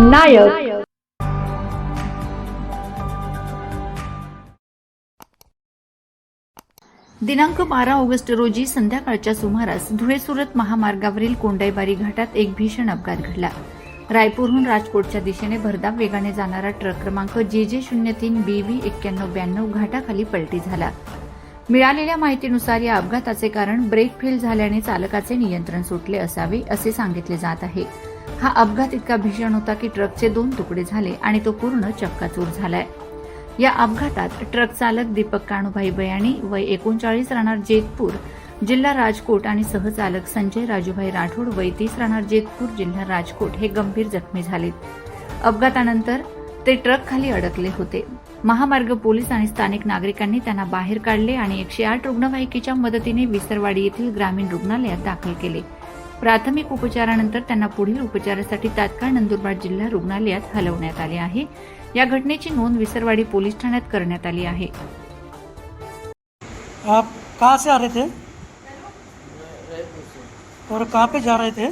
नायक. दिनांक बारा ऑगस्ट रोजी संध्याकाळच्या सुमारास धुळे सुरत महामार्गावरील कोंडाईबारी घाटात एक भीषण अपघात घडला. रायपूरहून राजकोटच्या दिशेने भरधाव वेगाने जाणारा ट्रक क्रमांक जे जे शून्य तीन बी व्ही एक्क्याण्णव ब्याण्णव घाटाखाली पलटी झाला. मिळालेल्या माहितीनुसार या अपघाताचे कारण ब्रेक फेल झाल्याने चालकाचे नियंत्रण सुटले असावे असे सांगितले जात आहे. हा अपघात इतका भीषण होता की ट्रकचे दोन तुकडे झाले आणि तो पूर्ण चक्काचूर झालाय. या अपघातात ट्रक चालक दीपक काणूभाई बयाणी वय एकोणचाळीस राहणार जेतपूर जिल्हा राजकोट आणि सहचालक संजय राजूभाई राठोड वय तीस राहणार जेतपूर जिल्हा राजकोट हे गंभीर जखमी झालेत. अपघातानंतर ते ट्रक खाली अडकले होते. महामार्ग पोलीस आणि स्थानिक नागरिकांनी त्यांना बाहेर काढले आणि एकशे आठ रुग्णवाहिकेच्या मदतीने विसरवाडी येथील ग्रामीण रुग्णालयात दाखल केले. प्राथमिक उपचारानंतर त्यांना पुढील उपचारासाठी तात्काळ नंदुरबार जिल्हा रुग्णालयात हलवण्यात आले आहे. या घटनेची नोंद विसरवाडी पोलीस ठाण्यात करण्यात आली आहे. आप कहाँ से आ रहे थे? और कहाँ पे जा रहे थे?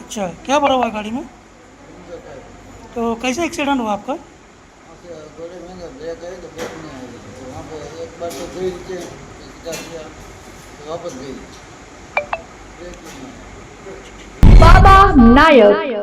अच्छा क्या भरा हुआ है गाड़ी में? तो कैसे एक्सीडेंट हुआ आपका? वापस गई। ब्रेक नहीं आया बाबा नायक